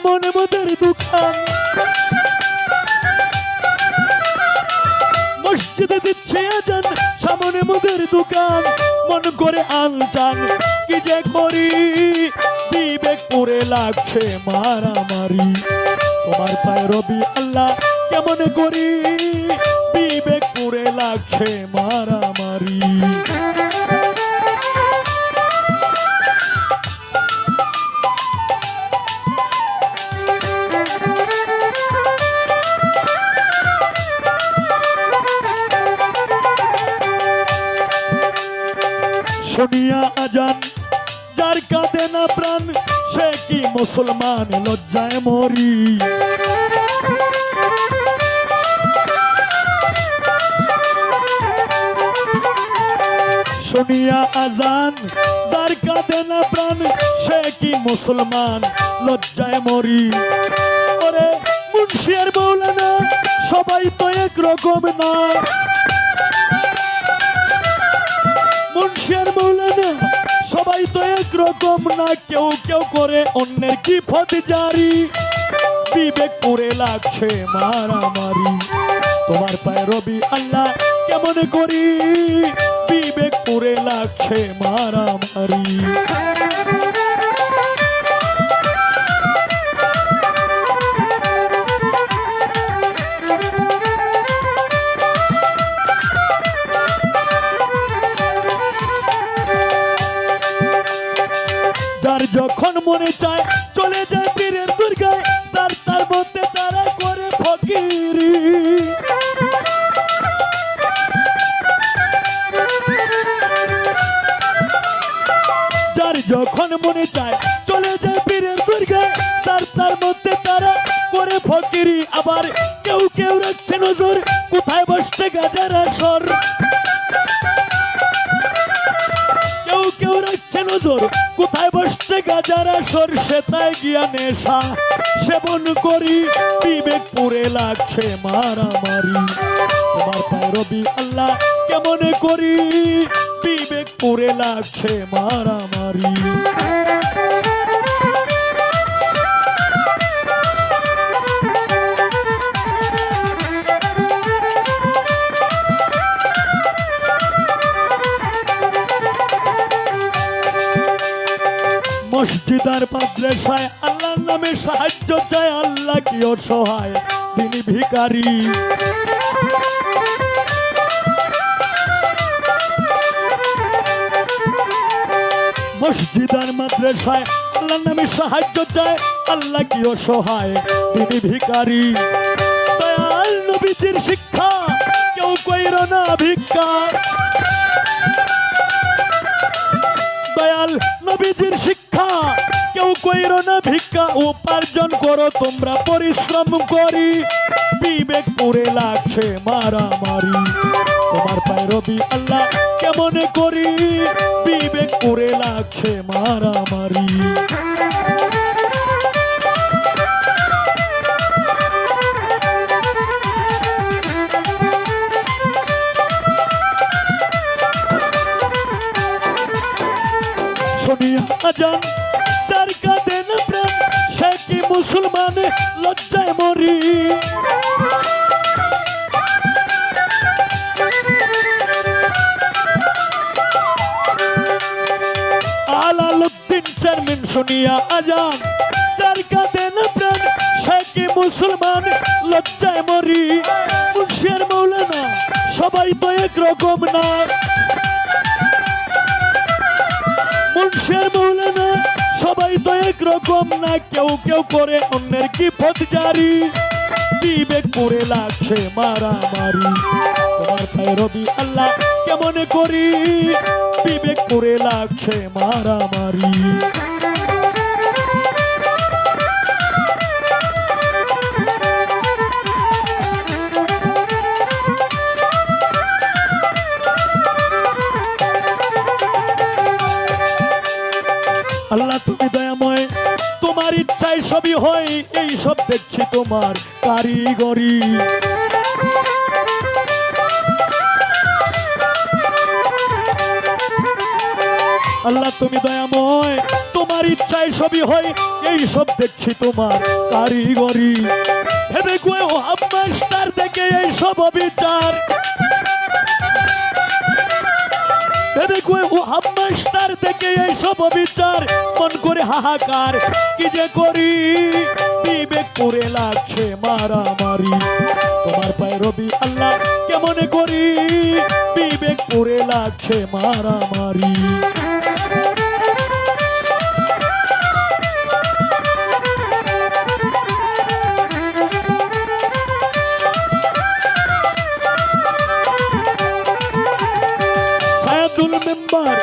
সামনে মোদের দোকান মসজিদে দিচ্ছে আজান, সামনে মোদের দোকান। মন করে আনজান কি যে করি বিবেক করে লাগছে মারামারি। তোমার পায়ে রবি আল্লাহ কেমন করি? বিবেক করে লাগছে মারামারি। শুনিয়া আজান, যার কাঁদে না প্রাণ, সে কি মুসলমান লজ্জায় মরি। শুনিয়া আজান, যার কাঁদে না প্রাণ, সে কি মুসলমান লজ্জায় মরি। ওরে মুন্সিয়ার মৌলানা, সবাই তো একরকম না। মুন্সিয়ার মৌলানা, সবাই তো একরকম না, কেউ কেউ করে অন্যের কি ফত জারি বিবেক করে লাগছে মারামারি। তোমার পায়ে রবি আল্লাহ কেমন করি? বিবেক করে লাগছে মারামারি। মনে চায় চলে যায় পীরের দুর্গায়। যার তার মধ্যে তারা করে ফকিরি। যখন মনে চায়, চলে যায় পীরের দুর্গায়। যার তার মধ্যে তারা করে ফকিরি। আবার কেউ কেউ রাখছে নজর, কোথায় বসছে গাজার আসর। কেউ কেউ রাখছে নজর বসছে গাজারা সরষে, তাই গিয়া নেশা। সেবন করি বিবেক পুরে লাগছে মারামারি। তোমার রবি আল্লাহ কেমন করি? বিবেক পুরে লাগছে মারামারি। মসজিদ আর মাদ্রাসায় আল্লাহর নামে সাহায্য চায় আল্লাহ কি অসহায় তিনি ভিখারি। মসজিদ আর মাদ্রাসায় আল্লাহর নামে সাহায্য চায় আল্লাহ কি অসহায় তিনি ভিখারি। দয়াল নবীজির শিক্ষা কেউ কইর না ভিক্ষা। দয়াল নবীজির শিক্ষা কেউ কইর না, ভিক্ষা উপার্জন করো, তোমরা পরিশ্রম করি। বিবেক পুরে লাগছে, মারামারি। তোমার পায়ে রবি আল্লাহ কেমন করি? বিবেক পুরে লাগছে, মারামারি। শুনিয়া আজান। যার কাঁদে না প্রাণ সে কি মুসলমান লজ্জায় মরি? আলালুদ্দিন চেয়ারম্যান শুনিয়া আজান। যার কাঁদে না প্রাণ সে মুসলমান লজ্জায় মরি? মুন্সিয়ার মৌলানা, সবাই তো একরকম না মুন্সের মৌলানা সবাই তো একরকম না, কেউ কেউ করে অন্যের কি পথ জারি বিবেক করে লাগছে মারামারি। তোমার পায়ে রবি আল্লাহ কেমন করি? বিবেক করে লাগছে মারামারি। আল্লাহ, তুমি দয়াময়। তোমার ইচ্ছায় সবই হয়, এই সব দেখছি তোমার কারিগরি। আল্লাহ, তুমি দয়াময়। তোমার ইচ্ছায় সবই হয়, এই সব দেখছি তোমার কারিগরি। ভেবে কুয়ে ও মাস্টার দেখে এই সব বিচার ভেবে কুয়ে ও মাস্টার দেখে এই সব বিচার করে হাহাকার, কি যে করি? বিবেক করে লাগছে মারামারি। তোমার পায়ে রবি আল্লাহ কেমন করি? বিবেক করে লাগছে মারামারি। মেম্বার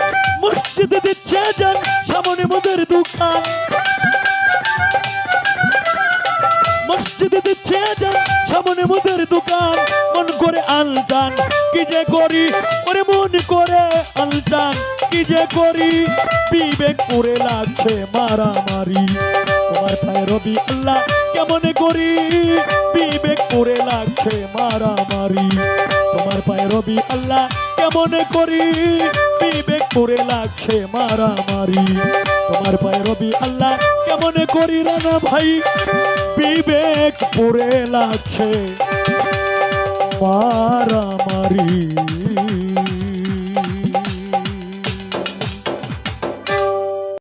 মসজিদে দিচ্ছে যান, সামনে মোদের দোকান। মসজিদে দিচ্ছে যান, সামনে মোদের দোকান। মন করে আলটান কি যে করি? ওরে মন করে আলটান কি যে করি? করে লাগছে মারামারি। তোমার পায়ে রবি আল্লাহ কেমন করি? বিবেক করে লাগছে মারামারি। তোমার পায়ে রবি আল্লাহ কেমন করি, বিবেক করে লাগছে মারামারি। তোমার ভাই রবি আল্লাহ কেমন করি রানা ভাই? বিবেক করে লাগছে মারামারি।